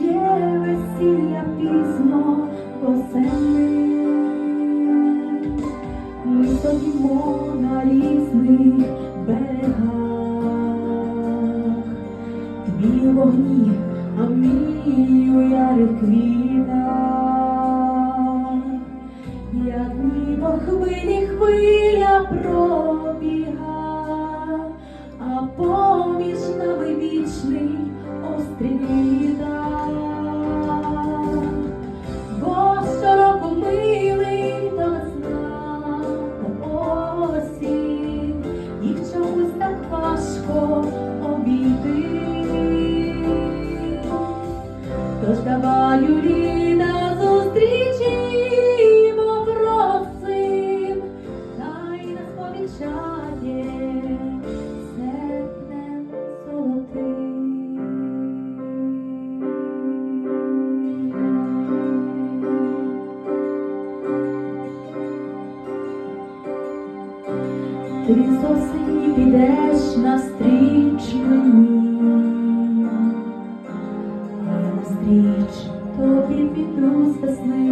Є весілля пізно осени, ми стоїмо на різних берегах, твій вогні, а мій у ярих квітах, як ніби хвилі хвиля пробіга поміж нами вічний острів літа. Бо щороку милий весна, то осінь, їх чомусь так важко обійти. Тож давай Юріна Ти з підеш навстріч мені, я навстріч тобі піду з весни.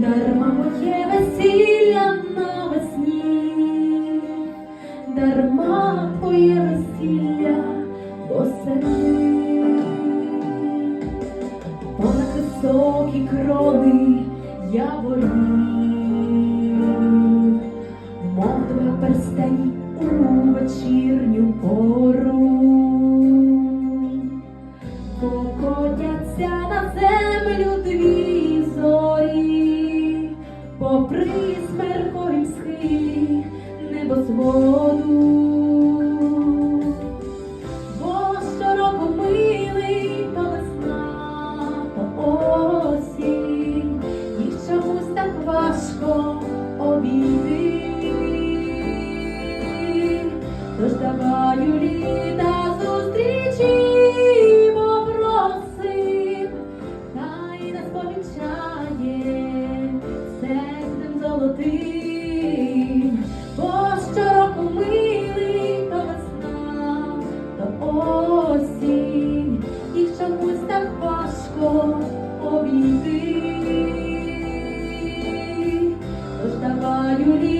Дарма моє весілля навесні, дарма твоє весілля восени. Понад високі крони яворів, мов обійти. Тож давай, Юлі,